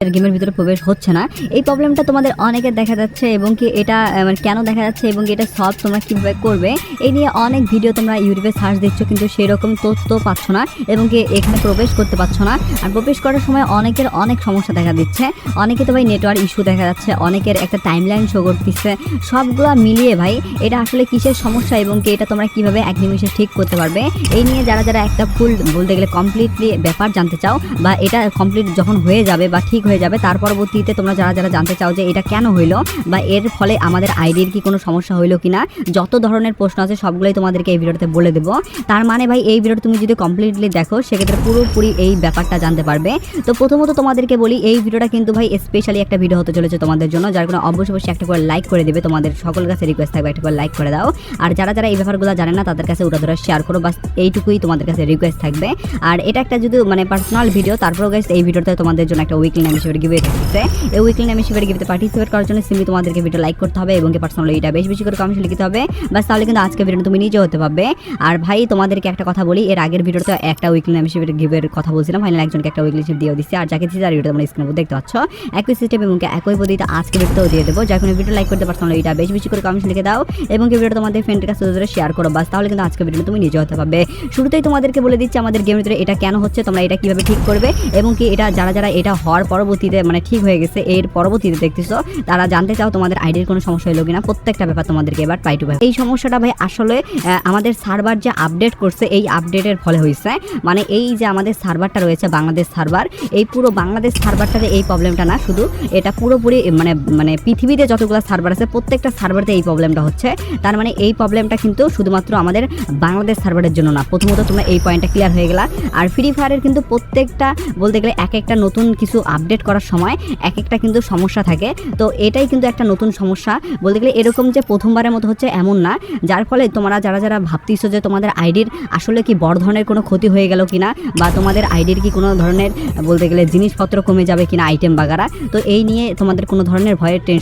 গেমের ভিতরে প্রবেশ হচ্ছে না। এই প্রবলেমটা তোমাদের অনেকের দেখা যাচ্ছে এবং কি এটা মানে কেন দেখা যাচ্ছে এবং কি এটা সলভ তোমরা কীভাবে করবে, এই নিয়ে অনেক ভিডিও তোমরা ইউটিউবে সার্চ দিচ্ছ কিন্তু সেই রকম তথ্য পাচ্ছ না এবং কি এখানে প্রবেশ করতে পারছ না। আর প্রবেশ করার সময় অনেকের অনেক সমস্যা দেখা দিচ্ছে। অনেকে তো ভাই নেটওয়ার্ক ইস্যু দেখা যাচ্ছে, অনেকের একটা টাইম লাইন শো করতেছে। সবগুলা মিলিয়ে ভাই এটা আসলে কিসের সমস্যা এবং কি এটা তোমরা কীভাবে এক নিমিষে ঠিক করতে পারবে? এই নিয়ে যারা যারা একটা ফুল বলতে গেলে কমপ্লিটলি ব্যাপার জানতে চাও বা এটা কমপ্লিট যখন হয়ে যাবে বা ঠিক হয়ে যাবে। তার পরবর্তীতে তোমরা যারা যারা জানতে চাও যে এটা কেন হইল বা এর ফলে আমাদের আইডির কি কোনো সমস্যা হইল কিনা, যত ধরনের প্রশ্ন আছে সবগুলোই তোমাদেরকে এই ভিডিওতে বলে দেবো। তার মানে ভাই, এই ভিডিওটা তুমি যদি কমপ্লিটলি দেখো, সেক্ষেত্রে পুরোপুরি এই ব্যাপারটা জানতে পারবে। তো প্রথমত তোমাদেরকে বলি, এই ভিডিওটা কিন্তু ভাই স্পেশালি একটা ভিডিও হতে চলেছে তোমাদের জন্য, যার কোনো অবশ্যই অবশ্যই একটা করে লাইক করে দেবে। তোমাদের সকল কাছে রিকোয়েস্ট থাকবে একটা করে লাইক করে দাও। আর যারা যারা এই ব্যাপারগুলো জানে না, তাদের কাছে ওটা ধরে শেয়ার করো, বাস এইটুকুই তোমাদের কাছে রিকোয়েস্ট থাকবে। আর এটা একটা যদি মানে পার্সোনাল ভিডিও তারপরেও গাইস এই ভিডিওতে তোমাদের জন্য একটা উইকলি নাম হিসেবে গিভে এই উইকলি পার্টিসিপেট করার জন্য সিম্পলি তোমাদেরকে ভিডিও লাইক করতে হবে এবং পার্সোনালি এটা বেশ বেশি করে লিখতে হবে বাস তাহলে কিন্তু আজকে ভিডিও তুমি নিজে হতে পারবে আর ভাই তোমাদেরকে একটা কথা বলি এর আগের ভিডিওতে একটা উইকলি গিভের কথা বলছিলাম ফাইনাল একজনকে একটা উইকলি দিয়ে আর যাকে তার ভিডিও তোমরা স্ক্রিনে দেখতে পাচ্ছ একই সিস্টেম এবং একই পদ্ধতিতে আজকে ভিডিওতেও দিয়ে দেবো যার ভিডিও লাইক করতে পার্সোনালি এটা বেশ বেশি করে কমেন্ট লিখে দাও এবং ভিডিও তোমাদের ফ্রেন্ডের কাছে ধরে শেয়ার করো বাস তাহলে কিন্তু আজকে ভিডিও তুমি নিজে হতে পারবে শুরুতেই তোমাদেরকে বলে দিচ্ছি আমাদের গেমের ভিতরে এটা কেন হচ্ছে তোমরা এটা কীভাবে ঠিক করবে এবং কি এটা যারা যারা এটা হওয়ার পরবর্তীতে মানে ঠিক হয়ে গেছে, এর পরবর্তীতে দেখতেছো, তারা জানতে চাও তোমাদের আইডির কোনো সমস্যা হলো কিনা, প্রত্যেকটা ব্যাপার তোমাদেরকে এবার ট্রাই টু এই সমস্যাটা ভাই আসলে আমাদের সার্ভার যে আপডেট করছে, এই আপডেটের ফলে হয়েছে মানে এই যে আমাদের সার্ভারটা রয়েছে, বাংলাদেশ সার্ভার এই পুরো বাংলাদেশ সার্ভারটাতে এই প্রবলেমটা না, শুধু এটা পুরোপুরি মানে মানে পৃথিবীতে যতগুলো সার্ভার আছে, প্রত্যেকটা সার্ভারতে এই প্রবলেমটা হচ্ছে। তার মানে এই প্রবলেমটা কিন্তু শুধুমাত্র আমাদের বাংলাদেশ সার্ভারের জন্য না, প্রথমত তোমরা এই পয়েন্টটা ক্লিয়ার হয়ে গেলা। আর ফ্রি ফায়ারের কিন্তু প্রত্যেকটা, বলতে গেলে এক একটা নতুন কিছু আপডেট করার সময় এক একটা কিন্তু সমস্যা থাকে। তো এটাই কিন্তু একটা নতুন সমস্যা। বলতে গেলে এরকম যে প্রথমবারের মতো হচ্ছে এমন না। যার ফলে তোমরা যারা যারা ভাবতেছো যে তোমাদের আইডির আসলে কি বড় ধরনের কোনো ক্ষতি হয়ে গেল কিনা বা তোমাদের আইডির কি কোনো ধরনের বলতে গেলে জিনিসপত্র কমে যাবে কিনা আইটেম বাগারা, তো এই নিয়ে তোমাদের কোনো ধরনের ভয়ের টেনশন